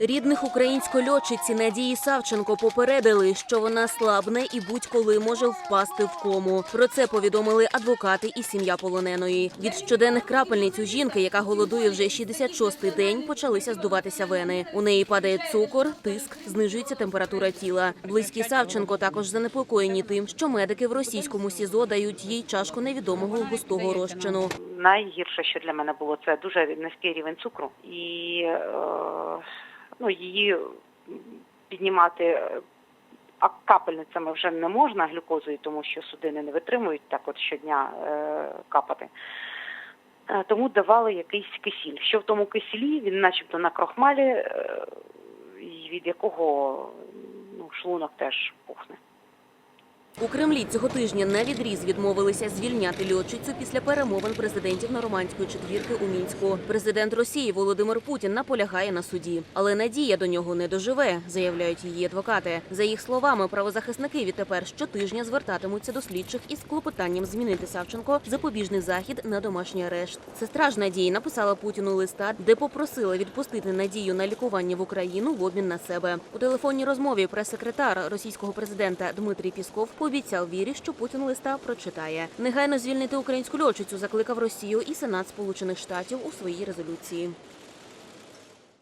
Рідних української льотчиці Надії Савченко попередили, що вона слабне і будь-коли може впасти в кому. Про це повідомили адвокати і сім'я полоненої. Від щоденних крапельниць у жінки, яка голодує вже 66-й день, почалися здуватися вени. У неї падає цукор, тиск, знижується температура тіла. Близькі Савченко також занепокоєні тим, що медики в російському СІЗО дають їй чашку невідомого густого розчину. Найгірше, що для мене було, це дуже низький рівень цукру і е, ну, її піднімати е, капельницями вже не можна глюкозою, тому що судини не витримують так от щодня е, капати. Тому давали якийсь кисіль. Що в тому кисілі, він начебто на крохмалі, від якого ну, шлунок теж пухне. Кремлі цього тижня на відріз відмовилися звільняти льотчицю після перемовин президентів нормандської четвірки у мінську. Президент Росії Володимир Путін наполягає на суді, але надія до нього не доживе, заявляють її адвокати. За їх словами, правозахисники відтепер щотижня звертатимуться до слідчих із клопотанням змінити Савченко запобіжний захід на домашній арешт. Сестра ж Надії написала Путіну листа, де попросила відпустити надію на лікування в Україну в обмін на себе. У телефонній розмові прес-секретар російського президента Дмитрій Пісков пообіцяв вірі, що Путін листа прочитає. Негайно звільнити українську льотчицю закликав Росію і Сенат Сполучених Штатів у своїй резолюції.